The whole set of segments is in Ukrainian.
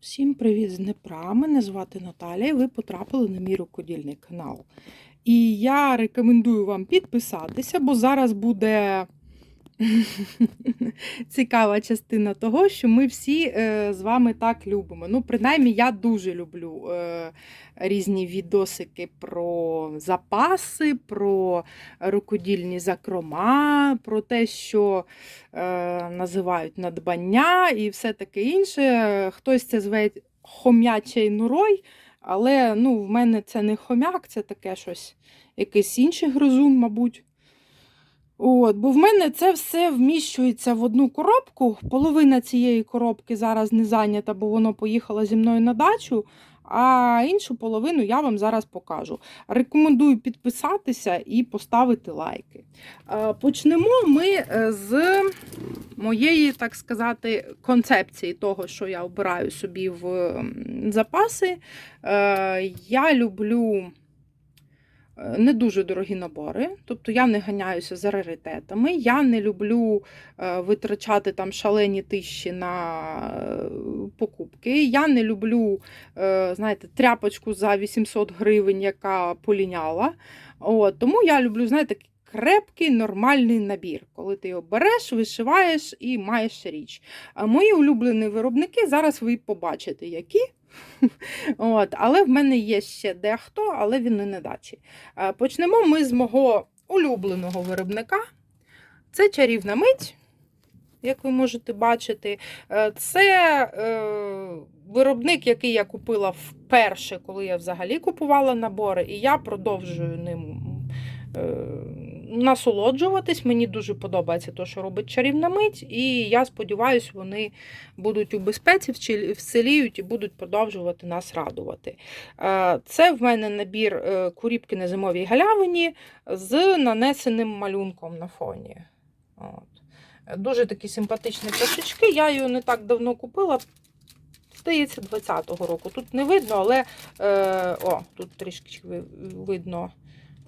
Всім привіт з Дніпра. Мене звати Наталія. і Ви потрапили на мій рукодільний канал. І я рекомендую вам підписатися, бо зараз буде цікава частина того, що ми всі е, з вами так любимо. Ну, принаймні, я дуже люблю е, різні відосики про запаси, про рукодільні закрома, про те, що е, називають надбання і все таке інше. Хтось це зве хом'ячий нурой, але ну, в мене це не хомяк, це таке щось, якийсь інший гризун, мабуть. От, бо в мене це все вміщується в одну коробку. Половина цієї коробки зараз не зайнята, бо воно поїхало зі мною на дачу. А іншу половину я вам зараз покажу. Рекомендую підписатися і поставити лайки. Е, Почнемо ми е, з моєї, так сказати, концепції того, що я обираю собі в запаси. Е, Я люблю не дуже дорогі набори, тобто я не ганяюся за раритетами. Я не люблю е, витрачати там шалені тисячі на е, покупки. Я не люблю, е, знаєте, тряпочку за 800 гривень, яка поліняла. От, тому я люблю, знаєте, крепкий нормальний набір, коли ти його береш, вишиваєш і маєш річ. Мої улюблені виробники зараз ви побачите, які. От, але в мене є ще дехто, але він не на дачі. Е, Почнемо ми з мого улюбленого виробника. Це чарівна мить, як ви можете бачити. Е, Це е, виробник, який я купила вперше, коли я взагалі купувала набори, і я продовжую ним. е, Насолоджуватись, мені дуже подобається те, що робить чарівна мить, і я сподіваюся, вони будуть у безпеці, вціліють і будуть продовжувати нас радувати. Е, Це в мене набір е, куріпки на зимовій галявині з нанесеним малюнком на фоні. От. Дуже такі симпатичні пташечки. Я її не так давно купила. Здається, 20-го року. Тут не видно, але е, о, тут трішки видно.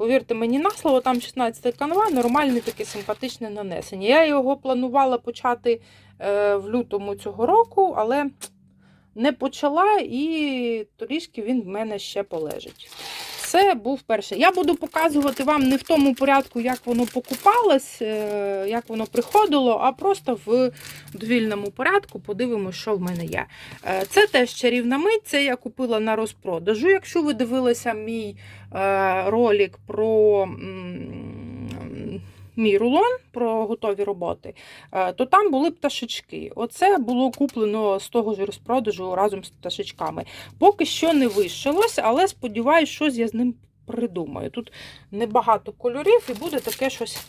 Повірте мені на слово, там 16 канва, нормальне таке симпатичне нанесення. Я його планувала почати е, в лютому цього року, але не почала і трішки він в мене ще полежить. Це був перший. Я буду показувати вам не в тому порядку, як воно покупалось, е, як воно приходило, а просто в довільному порядку подивимося, що в мене є. Е, Це теж чарівна мить, це я купила на розпродажу. Якщо ви дивилися мій е, ролик про мій рулон, про готові роботи, е, то там були пташечки. Оце було куплено з того ж розпродажу разом з пташечками. Поки що не вишилось, але сподіваюся, щось я з ним придумаю. Тут небагато кольорів і буде таке щось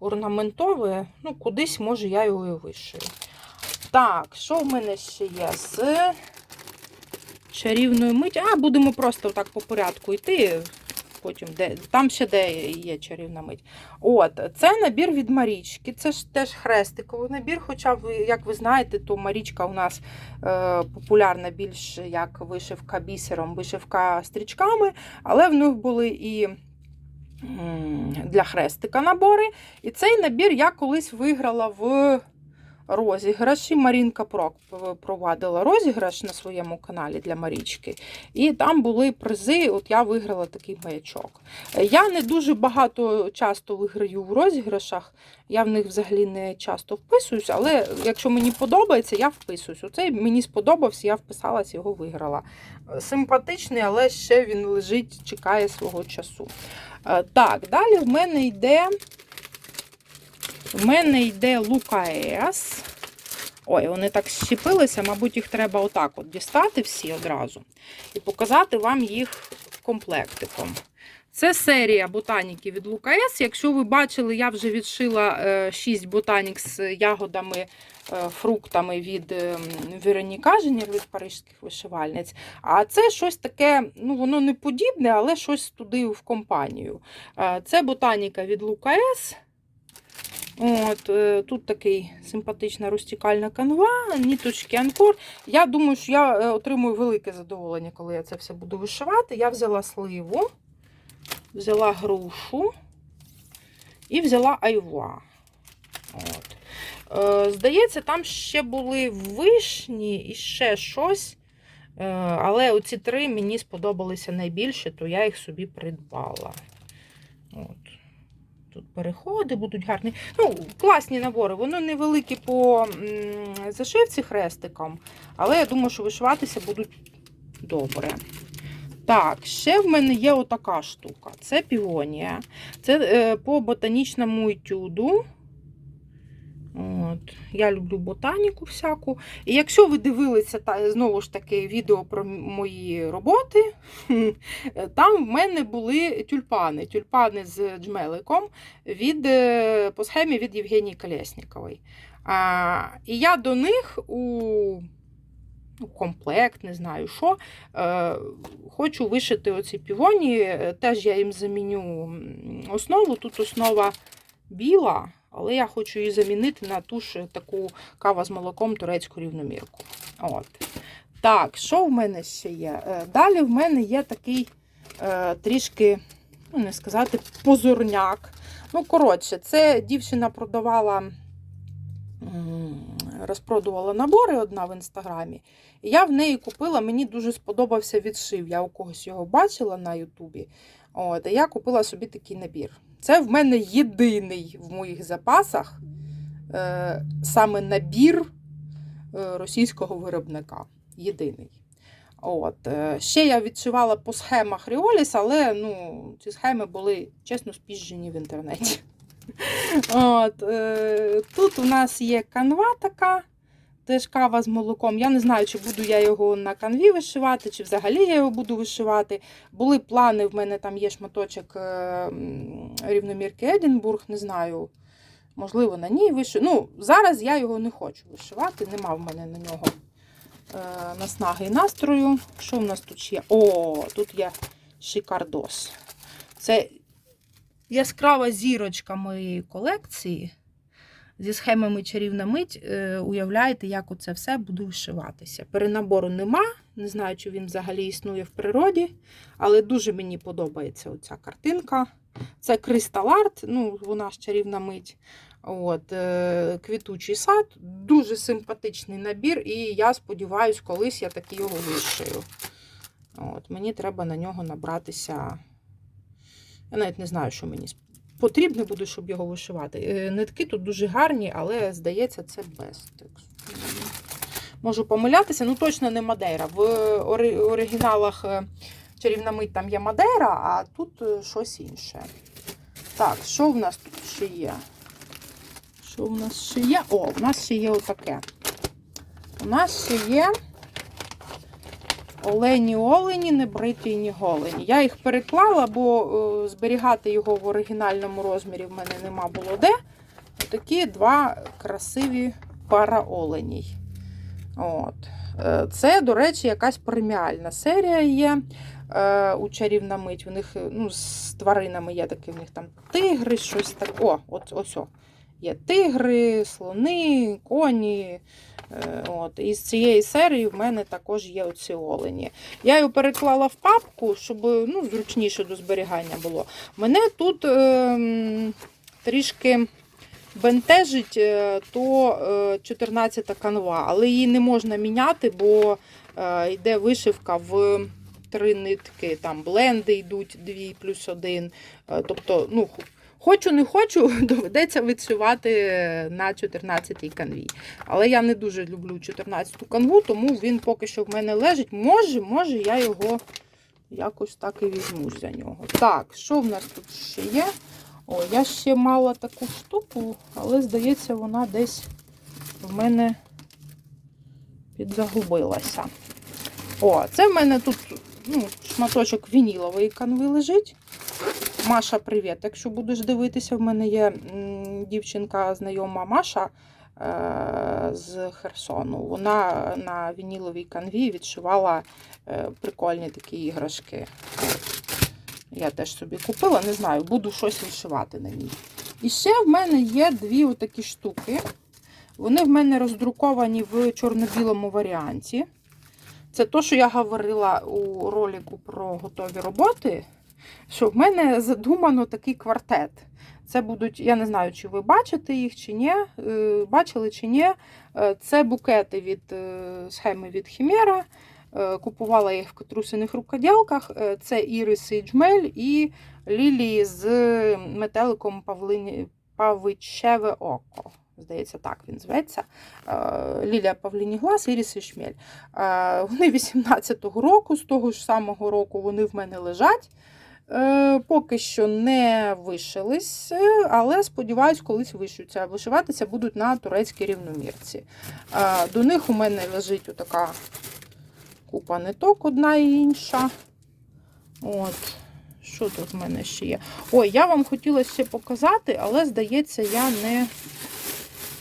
орнаментове. Ну, кудись, може, я його і вишию. Так, що в мене ще є з чарівною миттю? А, будемо просто так по порядку йти. Потім, де, там ще де є чарівна мить. От, це набір від Марічки. Це ж теж хрестиковий набір. Хоча, ви, як ви знаєте, то Марічка у нас е, популярна більш як вишивка бісером, вишивка стрічками, але в них були і для хрестика набори. І цей набір я колись виграла в розіграші. Марінка Прок провадила розіграш на своєму каналі для Марічки. І там були призи. От я виграла такий маячок. Я не дуже багато часто виграю в розіграшах. Я в них взагалі не часто вписуюсь, але якщо мені подобається, я вписуюсь. Оцей мені сподобався, я вписалась, його виграла. Симпатичний, але ще він лежить, чекає свого часу. Е, Так, далі в мене йде. В мене йде Лукаес. Ой, вони так щепилися, мабуть, їх треба отак от дістати всі одразу і показати вам їх комплектиком. Це серія ботаніки від Лукаес. Якщо ви бачили, я вже відшила 6 ботанік з ягодами, е, фруктами від ем, Вероніка Женєр від парижських вишивальниць. А це щось таке, ну воно не подібне, але щось туди в компанію. Е, Це ботаніка від Лукаес. От, е, Тут такий симпатична розтікальна канва, ніточки анкор. Я думаю, що я е, отримую велике задоволення, коли я це все буду вишивати. Я взяла сливу, взяла грушу і взяла айва. От. Е, Здається, там ще були вишні і ще щось. Е, Але оці три мені сподобалися найбільше, то я їх собі придбала. От. Тут переходи будуть гарні. Ну, класні набори. Вони невеликі по зашивці хрестиком, але я думаю, що вишиватися будуть добре. Так, ще в мене є отака штука. Це півонія. Це е, по ботанічному етюду. От. Я люблю ботаніку всяку. І якщо ви дивилися та, знову ж таки відео про мої роботи, там в мене були тюльпани. Тюльпани з джмеликом від, е, по схемі від Євгенії Колєснікової. А, і я до них у ну, комплект, не знаю що. Е, хочу вишити оці півоні. Е, Теж я їм заміню основу. Тут основа біла, але я хочу її замінити на ту ж таку кава з молоком турецьку рівномірку. От. Так, що в мене ще є? Е, Далі в мене є такий е, трішки, ну не сказати, позорняк. Ну, коротше, це дівчина продавала, розпродувала набори одна в інстаграмі. Я в неї купила, мені дуже сподобався відшив. Я у когось його бачила на Ютубі. От, і я купила собі такий набір. Це в мене єдиний в моїх запасах е, саме набір е, російського виробника. Єдиний. От. е, Ще я відшивала по схемах Ріоліс, але ну, ці схеми були чесно спіжжені в інтернеті. От, е, Тут у нас є канва така, теж кава з молоком. Я не знаю, чи буду я його на канві вишивати, чи взагалі я його буду вишивати. Були плани, в мене там є шматочок е, рівномірки Едінбург, не знаю. Можливо, на ній вишив. Ну, зараз я його не хочу вишивати, нема в мене на нього е, наснаги і настрою. Що в нас тут ще? О, тут є шикардос. Це яскрава зірочка моєї колекції. Зі схемами чарівна мить, е, уявляєте, як оце все буде вишиватися. Перенабору нема, не знаю, чи він взагалі існує в природі, але дуже мені подобається оця картинка. Це Art, ну, вона ж чарівна мить. От, е, квітучий сад, дуже симпатичний набір, і я сподіваюся, колись я таки його вишию. От, мені треба на нього набратися. Я навіть не знаю, що мені потрібно буде, щоб його вишивати. Е, Нитки тут дуже гарні, але здається, це без тексту. Можу помилятися, ну точно не Мадейра. В оригіналах е, чарівна мить там є Мадейра, а тут е, щось інше. Так, що в нас тут ще є? Що в нас ще є? О, в нас ще є отаке. У нас ще є Олені Олені, не бриті ні голені. Я їх переклала, бо е, зберігати його в оригінальному розмірі в мене нема було де. Такі два красиві пара оленій. От. Е, Це, до речі, якась преміальна серія є е, у чарівна мить. У них ну, з тваринами є такі, в них там тигри, щось таке. О, от, ось о. Є тигри, слони, коні. Е, От. І з цієї серії в мене також є оці олені. Я його переклала в папку, щоб ну, зручніше до зберігання було. Мене тут е, трішки бентежить е, то е, 14 канва, але її не можна міняти, бо е, йде вишивка в три нитки, там бленди йдуть 2 плюс 1. Е, тобто, ну, хочу, не хочу, доведеться відшивати на 14-й канві. Але я не дуже люблю 14-ту канву, тому він поки що в мене лежить. Може, може, я його якось так і візьмусь за нього. Так, що в нас тут ще є? О, я ще мала таку штуку, але, здається, вона десь в мене підзагубилася. О, це в мене тут ну, шматочок вінілової канви лежить. Маша, привіт. Якщо будеш дивитися, в мене є дівчинка знайома Маша е, з Херсону. Вона на вініловій канві відшивала е, прикольні такі іграшки. Я теж собі купила, не знаю, буду щось вишивати на ній. І ще в мене є дві отакі штуки. Вони в мене роздруковані в чорно-білому варіанті. Це то, що я говорила у ролику про готові роботи. Що в мене задумано такий квартет. Це будуть, я не знаю, чи ви бачите їх чи ні. е, Бачили чи ні. Е, Це букети від е, схеми від Хімера. Купувала їх в катрусиних рукоділках. Це ірис і джмель і лілії з метеликом павлині... павичеве око. Здається, так він зветься. Лілія Павліні Глас, Іріс і Шмель. Вони 18-го року, з того ж самого року вони в мене лежать. Е, Поки що не вишились, е, але сподіваюсь, колись вишуться. Вишиватися будуть на турецькій рівномірці. Е, До них у мене лежить отака купа ниток, одна і інша. От. Що тут в мене ще є? Ой, я вам хотіла ще показати, але, здається, я не.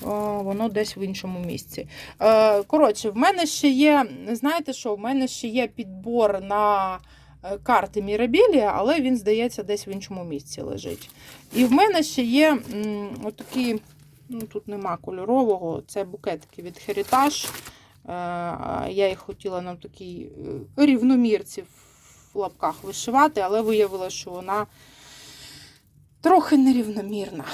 О, воно десь в іншому місці. Е, Коротше, в мене ще є, знаєте що, в мене ще є підбор на е, карти Мірабілія, але він, здається, десь в іншому місці лежить. І в мене ще є отакі, ну тут нема кольорового, це букетики від Heritage. Е, Я їх хотіла на такій е, рівномірці в лапках вишивати, але виявилося, що вона трохи нерівномірна.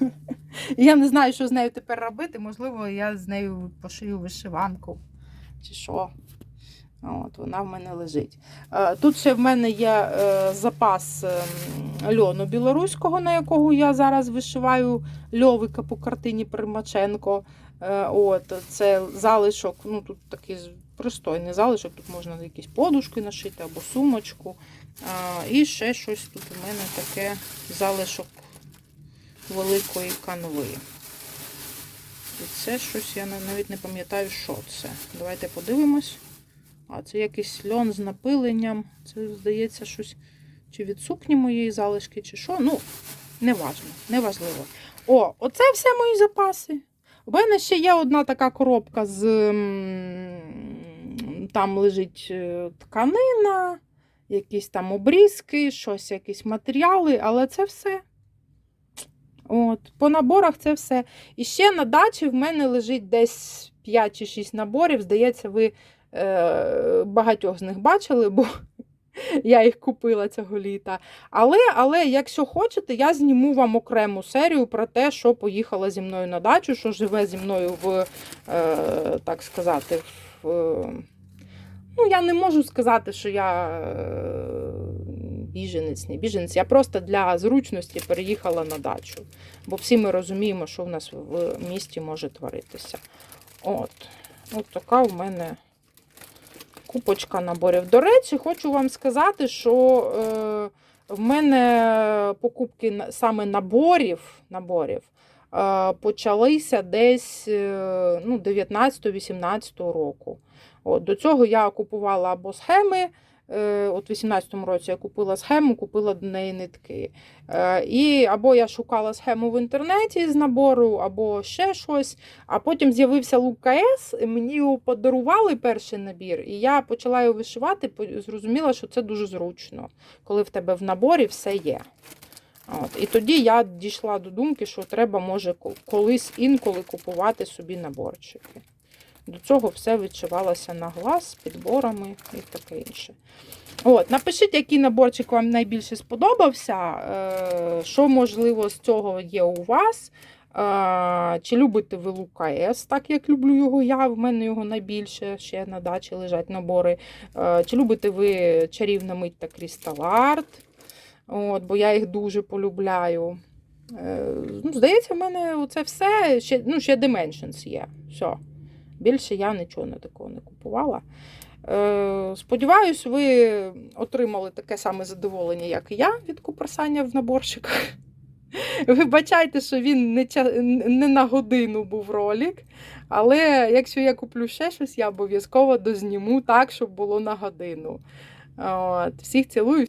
Я не знаю, що з нею тепер робити. Можливо, я з нею пошию вишиванку чи що. От, вона в мене лежить. Е, Тут ще в мене є е, запас ем, льону білоруського, на якого я зараз вишиваю льовика по картині Примаченко. Е, От, це залишок, ну тут такий пристойний залишок, тут можна якісь подушки нашити або сумочку. І ще щось тут у мене таке залишок великої канви. І це щось, я навіть не пам'ятаю, що це. Давайте подивимось. А це якийсь льон з напиленням. Це, здається, щось чи від сукні моєї залишки, чи що. Ну, неважно, неважливо. О, оце все мої запаси. У мене ще є одна така коробка з. Там лежить е, тканина, якісь там обрізки, щось, якісь матеріали, але це все. От, по наборах це все. І ще на дачі в мене лежить десь 5 чи 6 наборів. Здається, ви багатьох з них бачили, бо я їх купила цього літа. Але, але якщо хочете, я зніму вам окрему серію про те, що поїхала зі мною на дачу, що живе зі мною в, е, так сказати, в. е, Ну, я не можу сказати, що я е, біженець, не біженець. Я просто для зручності переїхала на дачу. Бо всі ми розуміємо, що в нас в місті може творитися. От, от така в мене купочка наборів. До речі, хочу вам сказати, що е, в мене покупки саме наборів, наборів е, почалися десь е, ну, 19-18 року. От, до цього я купувала або схеми. Е, От 18-му році я купила схему, купила до неї нитки. Е, І або я шукала схему в інтернеті з набору, або ще щось. А потім з'явився лук КС, мені його подарували перший набір, і я почала його вишивати, зрозуміла, що це дуже зручно, коли в тебе в наборі все є. От. І тоді я дійшла до думки, що треба, може, колись інколи купувати собі наборчики. До цього все відшивалося на глаз з підборами і таке інше. От, напишіть, який наборчик вам найбільше сподобався. Е, що, можливо, з цього є у вас. Е, чи любите ви Лука так як люблю його я, в мене його найбільше, ще на дачі лежать набори. Е, чи любите ви чарівна мить та Крістал Арт? От, бо я їх дуже полюбляю. Ну, здається, в мене це все. Ще, ну, ще Dimensions є. Все. Більше я нічого не такого не купувала. Е, сподіваюсь, ви отримали таке саме задоволення, як і я від куперсання в наборчиках. Вибачайте, що він не, ча- не на годину був ролик. Але якщо я куплю ще щось, я обов'язково дозніму так, щоб було на годину. От, всіх цілую.